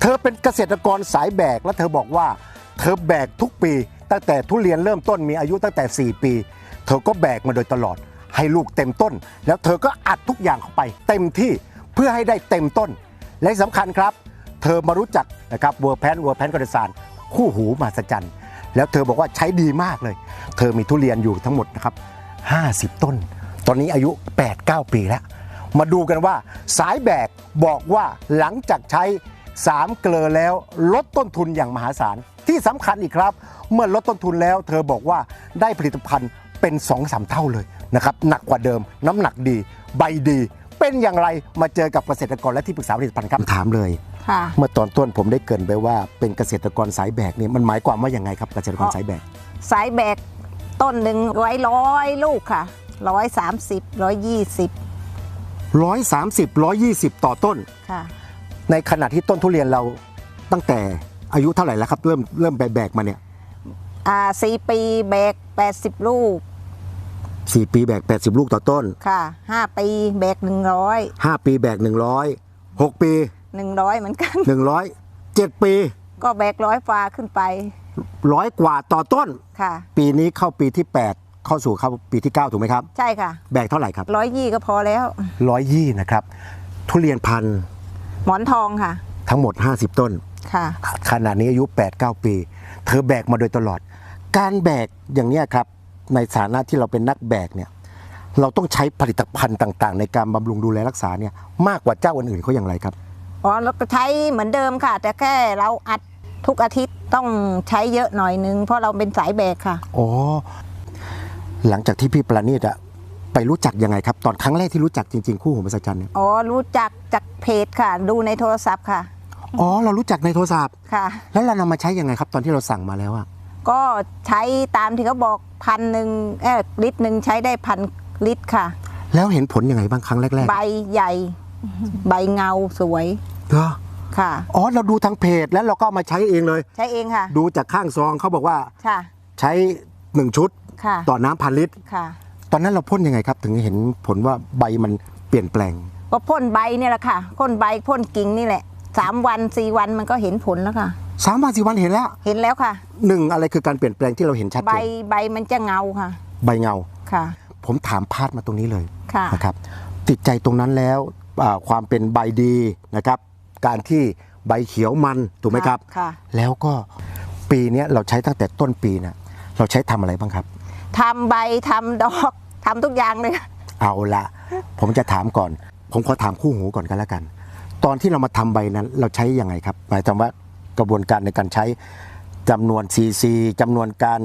เธอเป็นเกษตรกรสายแบกและเธอบอกว่า เธอแบกทุกปี ตั้งแต่ทุเรียนเริ่มต้นมีอายุตั้งแต่ 4 ปี เธอก็แบกมาโดยตลอด ให้ลูกเต็มต้น แล้วเธอก็อัดทุกอย่างเข้าไป เต็มที่เพื่อให้ได้เต็มต้น และที่สำคัญครับ เธอมารู้จักนะครับเวอร์แพนเวอร์แพนกระสานคู่หูมหัศจรรย์แล้วเธอบอกว่าใช้ดีมากเลย เธอมีทุเรียนอยู่ทั้งหมดนะครับ50 ต้น ตอนนี้อายุ 8-9 ปีแล้ว มาดูกันว่าสายแบกบอกว่าหลังจากใช้ 3 เกลอแล้วลดต้นทุนอย่างมหาศาล ที่สำคัญอีกครับ เมื่อลดต้นทุนแล้ว เธอบอกว่าได้ผลิตภัณฑ์เป็น 2-3 เท่าเลยนะครับหนักกว่าเดิม น้ำหนักดี ใบดี เป็นอย่างไรมาเจอกับเกษตรกรและที่ปรึกษาผลิตภัณฑ์ครับถามเลย ค่ะ เมื่อตอนต้นผมได้เกรินไปว่าเป็นเกษตรกรสายแบกเนี่ยมันหมายความว่าอย่างไงครับเกษตรกรสายแบก สายแบกต้นหนึ่งไว้ร้อยลูกค่ะร้อยสามสิบร้อยยี่สิบร้อยสามสิบร้อยยี่สิบต่อต้นค่ะ ในขณะที่ต้นทุเรียนเราตั้งแต่อายุเท่าไหร่แล้วครับ เริ่มเริ่มแบกๆมาเนี่ยอ่าสี่ปีแบกแปดสิบลูกสี่ปีแบกแปดสิบลูกต่อต้นค่ะห้าปีแบกหนึ่งร้อยห้าปีแบกหนึ่งร้อยหกปีหนึ่งร้อยเหมือนกันหนึ่งร้อยเจ็ดปี ก็แบกร้อยฟ้าขึ้นไปร้อยกว่าต่อต้นค่ะ ปีนี้เข้าปีที่8เข้าสู่เข้าปีที่9ถูกไหมครับ ใช่ค่ะ แบกเท่าไหร่ครับร้อยยี่ก็พอแล้วร้อยยี่นะครับ ทุเรียนพันธุ์ หมอนทองค่ะ ทั้งหมด 50 ต้น ค่ะ ขนาดนี้อายุ 8-9 ปี เธอแบกมาโดยตลอด การแบกอย่างเนี้ยครับ ในฐานะที่เราเป็นนักแบกเนี่ยเราต้องใช้ผลิตภัณฑ์ต่างๆ ในการบำรุงดูแลรักษาเนี่ยมากกว่าเจ้าอื่นๆเขาอย่างไรครับอ๋อเราก็ใช้เหมือนเดิมค่ะ แต่แค่เราอัดทุกอาทิตย์ต้องใช้เยอะหน่อยนึง เพราะเราเป็นสายแบกค่ะ อ๋อ หลังจากที่พี่ประณีตอะ ไปรู้จักยังไงครับ ตอนครั้งแรกที่รู้จักจริงๆ คู่หูมหัศจรรย์เนี่ยอ๋อรู้จักจากเพจค่ะ ดูในโทรศัพท์ค่ะ อ๋อเรารู้จักในโทรศัพท์ ค่ะ แล้วเรานำมาใช้ยังไงครับ ตอนที่เราสั่งมาแล้วอะก็ใช้ตามที่เขาบอกพันหนึ่งเออลิตรหนึ่งใช้ได้พันลิตรค่ะ แล้วเห็นผลยังไงบ้างครั้งแรกใบใหญ่ ใบเงาสวยๆเหรอค่ะ อ๋อเราดูทางเพจแล้วเราก็เอามาใช้เองเลย ใช้เองค่ะ ดูจากข้างซองเขาบอกว่าค่ะ ใช้หนึ่งชุดค่ะต่อน้ำพันลิตรค่ะ ตอนนั้นเราพ่นยังไงครับ ถึงเห็นผลว่าใบมันเปลี่ยนแปลง ก็พ่นใบเนี่ยแหละค่ะพ่นใบพ่นกิ่งนี่แหละสามวันสี่วันมันก็เห็นผลแล้วค่ะสามวันสี่วันเห็นแล้วเห็นแล้วค่ะหนึ่งอะไรคือการเปลี่ยนแปลงที่เราเห็นชัดใบเจนใบมันจะเงาค่ะ ใบเงาค่ะ ผมถามพาดมาตรงนี้เลยค่ะนะครับ ติดใจตรงนั้นแล้วอ่าความเป็นใบดีนะครับ การที่ใบเขียวมันถูกไหมครับค่ะแล้วก็ปีเนี้ยเราใช้ตั้งแต่ต้นปีนะเราใช้ทำอะไรบ้างครับ ทำใบทำดอกทำทุกอย่างเลยค่ะเอาละผมจะถามก่อน ผมขอถามคู่หูก่อนกันแล้วกัน ตอนที่เรามาทำใบนั้น เราใช้ยังไงครับหมายถึงว่ากระบวนการในการใช้จำนวนซีซีจำนวนการ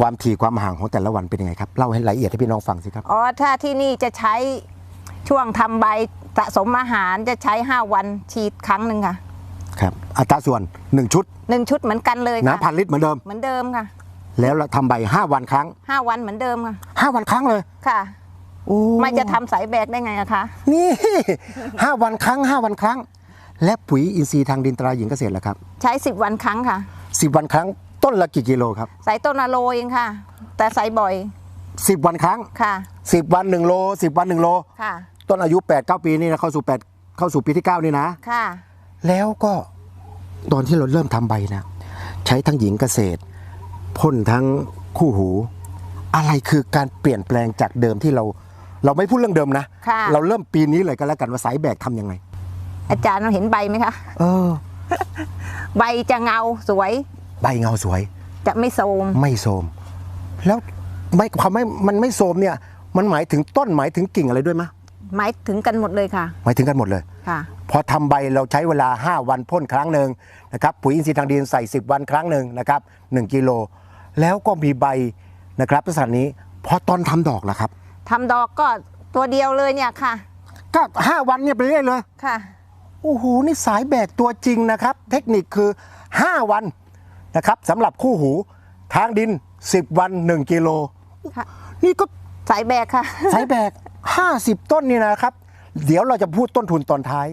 ความถี่ความห่างของแต่ละวันเป็นยังไงครับเล่าให้ละเอียดให้พี่น้องฟังสิครับอ๋อถ้าที่นี่จะใช้ช่วงทำใบสะสมอาหารจะใช้ 5 วันฉีดครั้งหนึ่งค่ะครับอัตราส่วน 1 ชุดหนึ่งชุดเหมือนกันเลยค่ะน้ำพันลิตรเหมือนเดิมเหมือนเดิมค่ะ แล้วเราทำใบ5วันครั้ง5วันเหมือนเดิมค่ะ5วันครั้งเลยค่ะโอ้ไม่จะทำสายแบกได้ไงอะคะนี่5วันครั้ง5วันครั้ง และปุ๋ยอินทรีย์ทางดินตราหญิงเกษตรล่ะครับใช้10วันครั้งค่ะ10วันครั้งต้นละกี่กิโลครับใส่ต้นอะโลเองค่ะ แต่ใส่บ่อย10วันครั้งค่ะ10วัน1โล10วัน1โล ค่ะต้นอายุ8 9ปีนี่นะเข้าสู่8เข้าสู่ปีที่9นี่นะ ค่ะ แล้วก็ตอนที่เราเริ่มทำใบนะ ใช้ทั้งหญิงเกษตร พ่นทั้งคู่หู อะไรคือการเปลี่ยนแปลงจากเดิมที่เรา เราไม่พูดเรื่องเดิมนะ ค่ะ เราเริ่มปีนี้เลยกันแล้วกันว่าสายแบกทำยังไง อาจารย์เราเห็นใบไหมคะ เออ ใบจะเงาสวยใบเงาสวย จะไม่โทรมไม่โทรมแล้วไม่ความไม่มันไม่โทรมเนี่ย มันหมายถึงต้นหมายถึงกิ่งอะไรด้วยมะหมายถึงกันหมดเลยค่ะ หมายถึงกันหมดเลย ค่ะ พอทำใบเราใช้เวลา 5 วันพ่นครั้งหนึ่งนะครับปุ๋ยอินทรีย์ทางดินใส่ 10 วันครั้งหนึ่งนะครับ1กิโล แล้วก็มีใบนะครับลักษณะนี้พอตอนทำดอกล่ะครับ ทำดอกก็ตัวเดียวเลยเนี่ยค่ะ ก็5วันเนี่ยไปเรื่อยเลยค่ะ โอ้โหนี่สายแบกตัวจริงนะครับ เทคนิคคือ 5 วันนะครับสำหรับคู่หูทางดิน 10 วัน 1 กิโล ค่ะ นี่ก็ สายแบกค่ะ สายแบก 50 ต้นนี่นะครับ เดี๋ยวเราจะพูดต้นทุนตอนท้าย